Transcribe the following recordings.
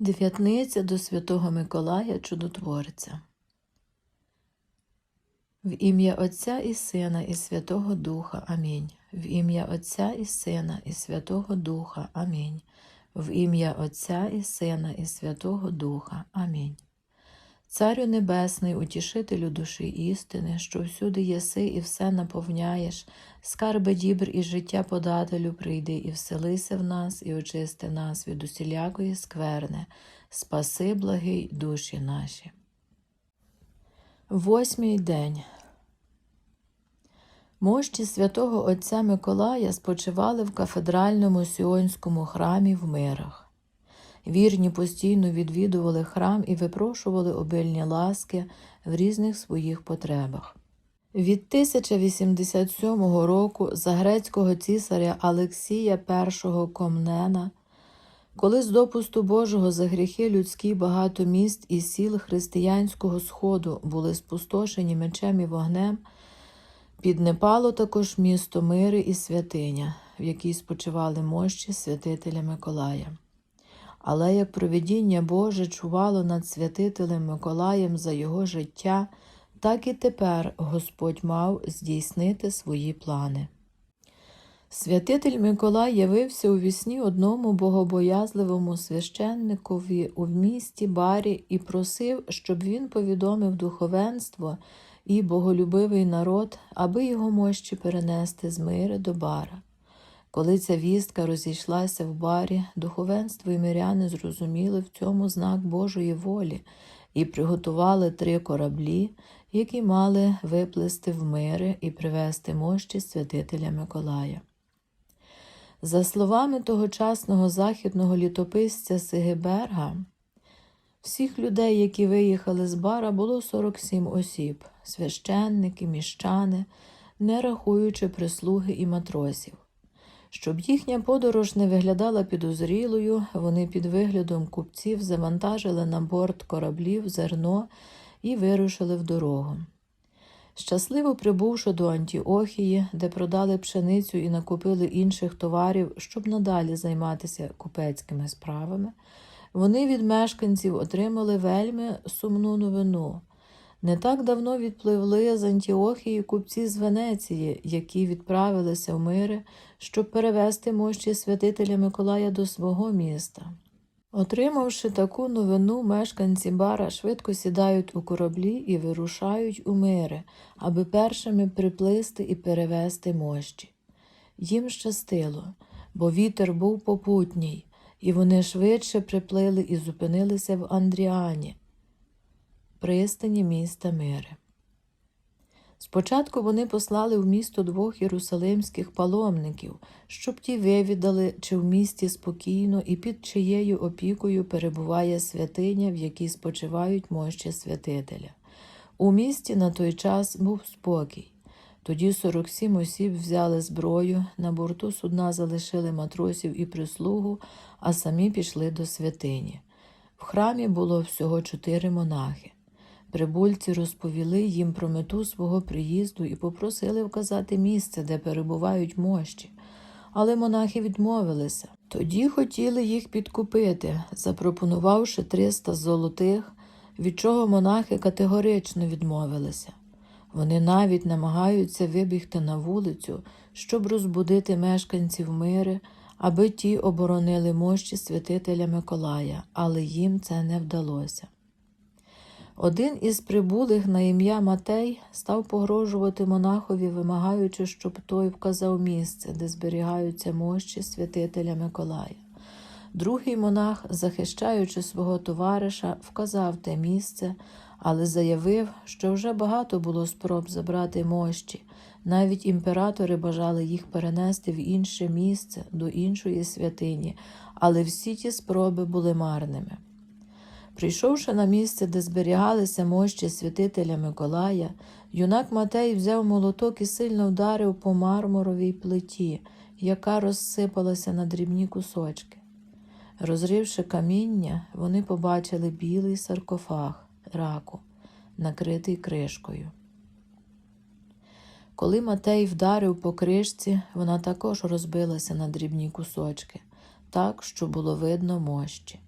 Дев'ятниця до Святого Миколая Чудотворця. В ім'я Отця і Сина і Святого Духа. Амінь. В ім'я Отця і Сина і Святого Духа. Амінь. В ім'я Отця і Сина і Святого Духа. Амінь. Царю Небесний, утішителю душі істини, що всюди єси і все наповняєш, скарби дібр і життя подателю, прийди і вселися в нас, і очисти нас від усілякої скверни, спаси благий душі наші. Восьмий день. Мощі святого Отця Миколая спочивали в кафедральному Сіонському храмі в мирах. Вірні постійно відвідували храм і випрошували обильні ласки в різних своїх потребах. Від 1087 року за грецького цісаря Алексія І Комнена, коли з допусту Божого за гріхи людські багато міст і сіл християнського сходу були спустошені мечем і вогнем, піднепало також місто Мири і святиня, в якій спочивали мощі святителя Миколая. Але як провидіння Боже чувало над святителем Миколаєм за його життя, так і тепер Господь мав здійснити свої плани. Святитель Миколай явився у вісні одному богобоязливому священникові у місті Барі і просив, щоб він повідомив духовенство і боголюбивий народ, аби його мощі перенести з мири до бара. Коли ця вістка розійшлася в барі, духовенство і миряни зрозуміли в цьому знак Божої волі і приготували три кораблі, які мали виплисти в мири і привезти мощі святителя Миколая. За словами тогочасного західного літописця Сигеберга, всіх людей, які виїхали з бара, було 47 осіб священники, міщани, не рахуючи прислуги і матросів. Щоб їхня подорож не виглядала підозрілою, вони під виглядом купців завантажили на борт кораблів зерно і вирушили в дорогу. Щасливо прибувши до Антіохії, де продали пшеницю і накупили інших товарів, щоб надалі займатися купецькими справами, вони від мешканців отримали вельми сумну новину. Не так давно відпливли з Антіохії купці з Венеції, які відправилися в мири, щоб перевести мощі святителя Миколая до свого міста. Отримавши таку новину, мешканці бара швидко сідають у кораблі і вирушають у мири, аби першими приплисти і перевести мощі. Їм щастило, бо вітер був попутній, і вони швидше приплили і зупинилися в Андріані, пристані міста Мири. Спочатку вони послали в місто двох єрусалимських паломників, щоб ті вивідали, чи в місті спокійно і під чиєю опікою перебуває святиня, в якій спочивають мощі святителя. У місті на той час був спокій. Тоді 47 осіб взяли зброю, на борту судна залишили матросів і прислугу, а самі пішли до святині. В храмі було всього чотири монахи. Прибульці розповіли їм про мету свого приїзду і попросили вказати місце, де перебувають мощі. Але монахи відмовилися. Тоді хотіли їх підкупити, запропонувавши 300 золотих, від чого монахи категорично відмовилися. Вони навіть намагаються вибігти на вулицю, щоб розбудити мешканців мири, аби ті оборонили мощі святителя Миколая, але їм це не вдалося. Один із прибулих на ім'я Матей став погрожувати монахові, вимагаючи, щоб той вказав місце, де зберігаються мощі святителя Миколая. Другий монах, захищаючи свого товариша, вказав те місце, але заявив, що вже багато було спроб забрати мощі. Навіть імператори бажали їх перенести в інше місце, до іншої святині, але всі ті спроби були марними. Прийшовши на місце, де зберігалися мощі святителя Миколая, юнак Матей взяв молоток і сильно вдарив по мармуровій плиті, яка розсипалася на дрібні кусочки. Розривши каміння, вони побачили білий саркофаг раку, накритий кришкою. Коли Матей вдарив по кришці, вона також розбилася на дрібні кусочки, так, що було видно мощі.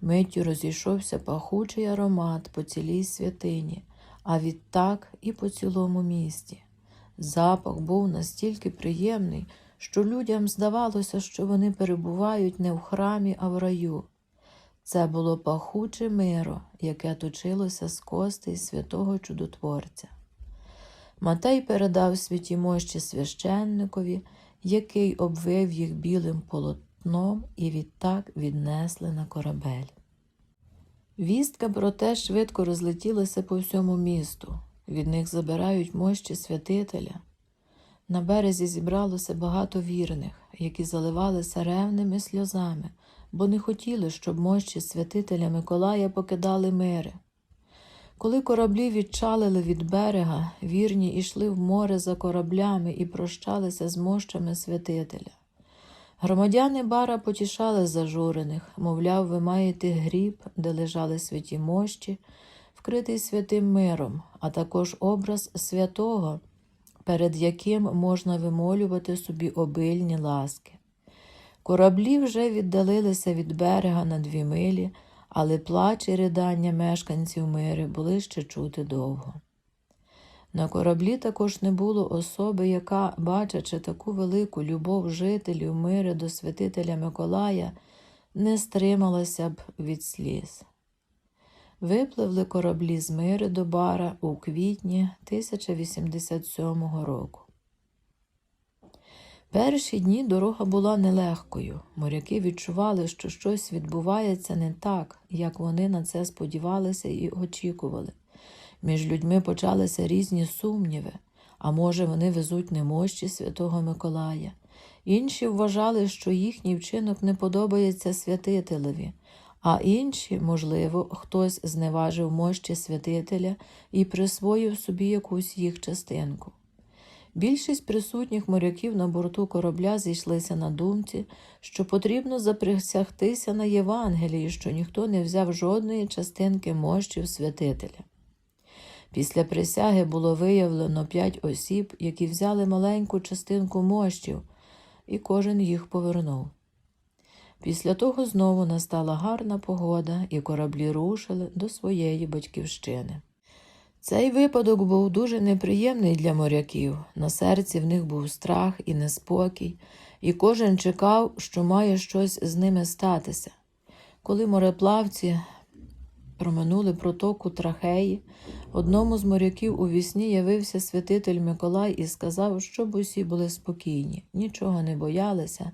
Миттю розійшовся пахучий аромат по цілій святині, а відтак і по цілому місті. Запах був настільки приємний, що людям здавалося, що вони перебувають не в храмі, а в раю. Це було пахуче миро, яке точилося з костей святого чудотворця. Матей передав святі мощі священникові, який обвив їх білим полотном і відтак віднесли на корабель. Вістка про те швидко розлетілася по всьому місту. Від них забирають мощі святителя. На березі зібралося багато вірних, які заливалися ревними сльозами, бо не хотіли, щоб мощі святителя Миколая покидали мири. Коли кораблі відчалили від берега, вірні йшли в море за кораблями і прощалися з мощами святителя. Громадяни бара потішали зажурених, мовляв, ви маєте гріб, де лежали святі мощі, вкритий святим миром, а також образ святого, перед яким можна вимолювати собі обильні ласки. Кораблі вже віддалилися від берега на дві милі, але плач і ридання мешканців мири були ще чути довго. На кораблі також не було особи, яка, бачачи таку велику любов жителів мири до святителя Миколая, не стрималася б від сліз. Випливли кораблі з мири до бара у квітні 1087 року. Перші дні дорога була нелегкою. Моряки відчували, що щось відбувається не так, як вони на це сподівалися і очікували. Між людьми почалися різні сумніви, а може, вони везуть немощі святого Миколая. Інші вважали, що їхній вчинок не подобається святителеві, а інші, можливо, хтось зневажив мощі святителя і присвоїв собі якусь їх частинку. Більшість присутніх моряків на борту корабля зійшлися на думці, що потрібно заприсягтися на Євангелії, що ніхто не взяв жодної частинки мощів святителя. Після присяги було виявлено п'ять осіб, які взяли маленьку частинку мощів, і кожен їх повернув. Після того знову настала гарна погода, і кораблі рушили до своєї батьківщини. Цей випадок був дуже неприємний для моряків. На серці в них був страх і неспокій, і кожен чекав, що має щось з ними статися. Коли мореплавці проминули протоку трахеї, одному з моряків у вісні явився святитель Миколай і сказав, щоб усі були спокійні, нічого не боялися.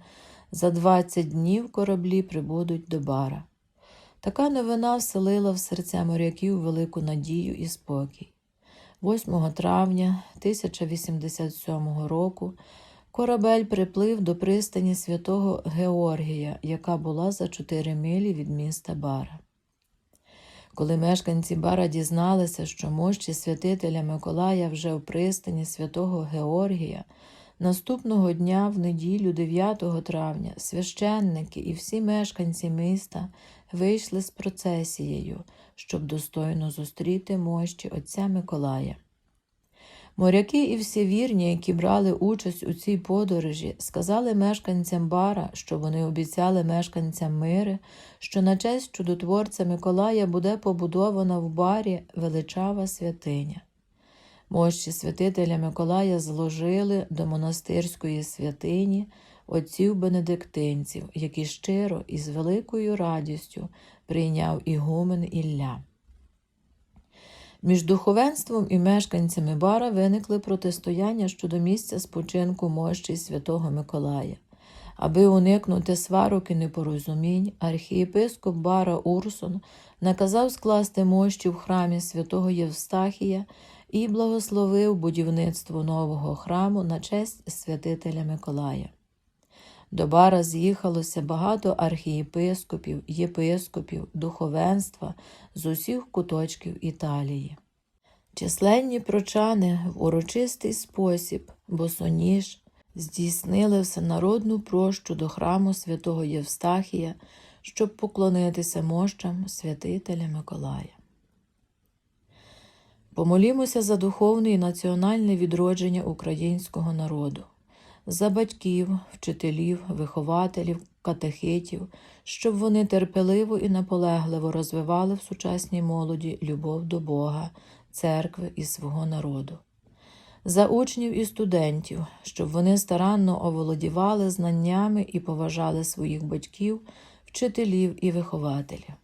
За двадцять днів кораблі прибудуть до бара. Така новина вселила в серця моряків велику надію і спокій. 8 травня 1087 року корабель приплив до пристані святого Георгія, яка була за чотири милі від міста Бара. Коли мешканці Бара дізналися, що мощі святителя Миколая вже в пристані святого Георгія, наступного дня, в неділю 9 травня, священники і всі мешканці міста вийшли з процесією, щоб достойно зустріти мощі отця Миколая. Моряки і всі вірні, які брали участь у цій подорожі, сказали мешканцям бара, що вони обіцяли мешканцям мири, що на честь чудотворця Миколая буде побудована в барі величава святиня. Мощі святителя Миколая зложили до монастирської святині отців бенедиктинців, які щиро і з великою радістю прийняв ігумен Ілля. Між духовенством і мешканцями бара виникли протистояння щодо місця спочинку мощі святого Миколая. Аби уникнути сварок і непорозумінь, архієпископ Бара Урсон наказав скласти мощі в храмі святого Євстахія і благословив будівництво нового храму на честь святителя Миколая. До бара з'їхалося багато архієпископів, єпископів, духовенства з усіх куточків Італії. Численні прочани в урочистий спосіб, босоніж, здійснили всенародну прощу до храму святого Євстахія, щоб поклонитися мощам святителя Миколая. Помолімося за духовне і національне відродження українського народу за батьків, вчителів, вихователів, катехитів, щоб вони терпеливо і наполегливо розвивали в сучасній молоді любов до Бога, церкви і свого народу. За учнів і студентів, щоб вони старанно оволодівали знаннями і поважали своїх батьків, вчителів і вихователів.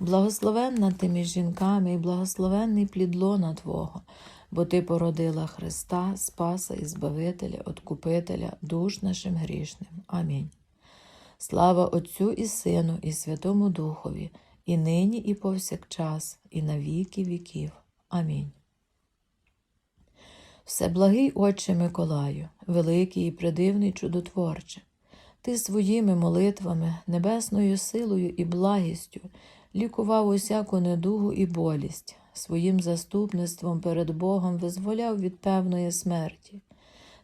Благословенна ти між жінками і благословенний плід лона Твого, бо Ти породила Христа, Спаса і Збавителя, Откупителя, душ нашим грішним. Амінь. Слава Отцю і Сину, і Святому Духові, і нині, і повсякчас, і на віки віків. Амінь. Всеблагий Отче Миколаю, великий і придивний чудотворче, Ти своїми молитвами, небесною силою і благістю лікував усяку недугу і болість, своїм заступництвом перед Богом визволяв від певної смерті.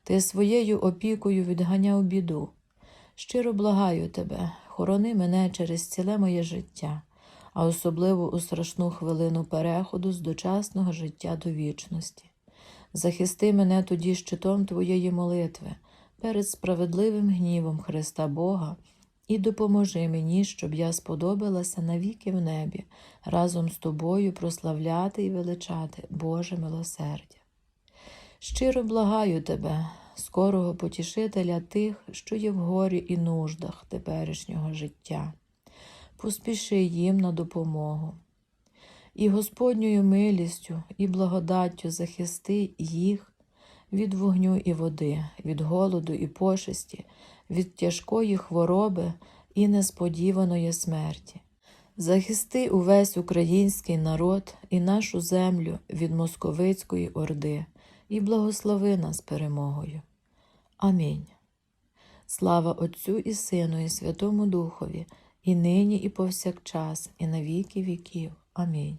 Ти своєю опікою відганяв біду. Щиро благаю тебе, хорони мене через ціле моє життя, а особливо у страшну хвилину переходу з дочасного життя до вічності. Захисти мене тоді щитом Твоєї молитви перед справедливим гнівом Христа Бога і допоможи мені, щоб я сподобалася навіки в небі, разом з тобою прославляти і величати Боже милосердя. Щиро благаю тебе, скорого потішителя тих, що є в горі і нуждах теперішнього життя. Поспіши їм на допомогу. І Господньою милістю і благодаттю захисти їх від вогню і води, від голоду і пошесті, від тяжкої хвороби і несподіваної смерті. Захисти увесь український народ і нашу землю від московицької орди і благослови нас перемогою. Амінь. Слава Отцю і Сину, і Святому Духові, і нині, і повсякчас, і на віки віків. Амінь.